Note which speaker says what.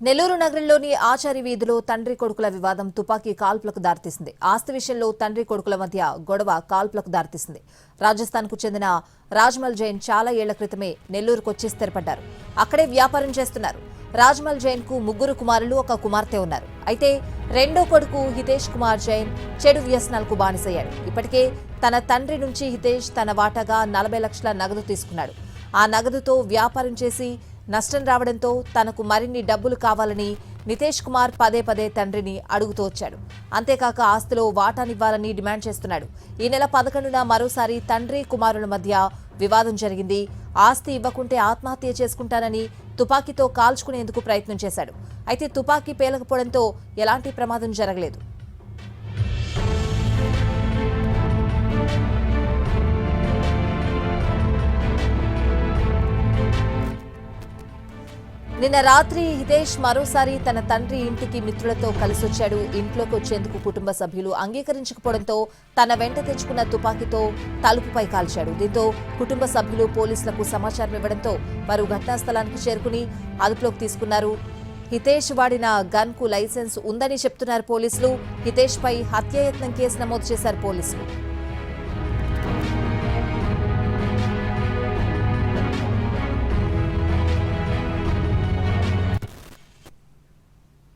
Speaker 1: నెల్లూరు నగరంలోని ఆచారి వీధిలో తండ్రి కొడుకుల వివాదం తుపాకీ కాల్పులకు దారితీసింది. ఆస్తి విషయంలో తండ్రి కొడుకుల మధ్య గొడవ కాల్పులకు దారితీసింది. రాజస్థాన్కు చెందిన రాజ్మల్ జైన్ చాలా ఏళ్ళ క్రితమే నెల్లూరుకు వచ్చి స్థిరపడ్డారు. అక్కడే వ్యాపారం చేస్తున్నారు. రాజ్మల్ జైన్కు ముగ్గురు కుమారులు ఒక కుమార్తె ఉన్నారు. అయితే రెండో కొడుకు హితేష్ కుమార్ జైన్ చెడు వ్యసనాలకు బానిసయ్యాడు. ఇప్పటికే తన తండ్రి నుంచి హితేష్ తన వాటాగా నలభై లక్షల నగదు తీసుకున్నాడు. ఆ నగదుతో వ్యాపారం చేసి నష్టం రావడంతో తనకు మరిన్ని డబ్బులు కావాలని నితేష్ కుమార్ పదే పదే తండ్రిని అడుగుతూ వచ్చాడు. అంతేకాక ఆస్తిలో వాటానివ్వాలని డిమాండ్ చేస్తున్నాడు. ఈ నెల పదకొండున మరోసారి తండ్రి కుమారుల మధ్య వివాదం జరిగింది. ఆస్తి ఇవ్వకుంటే ఆత్మహత్య చేసుకుంటానని తుపాకీతో కాల్చుకునేందుకు ప్రయత్నం చేశాడు. అయితే తుపాకీ పేలకపోవడంతో ఎలాంటి ప్రమాదం జరగలేదు. నిన్న రాత్రి హితేష్ మరోసారి తన తండ్రి ఇంటికి మిత్రులతో కలిసొచ్చాడు. ఇంట్లోకి వచ్చేందుకు కుటుంబ సభ్యులు అంగీకరించకపోవడంతో తన వెంట తెచ్చుకున్న తుపాకీతో తలుపుపై కాల్చాడు. దీంతో కుటుంబ సభ్యులు పోలీసులకు సమాచారం ఇవ్వడంతో వారు ఘటనా స్థలానికి చేరుకుని అదుపులోకి తీసుకున్నారు. హితేష్ వాడిన గన్కు లైసెన్స్ ఉందని చెప్తున్నారు పోలీసులు. హితేష్ పై హత్యాయత్నం కేసు నమోదు చేశారు పోలీసులు.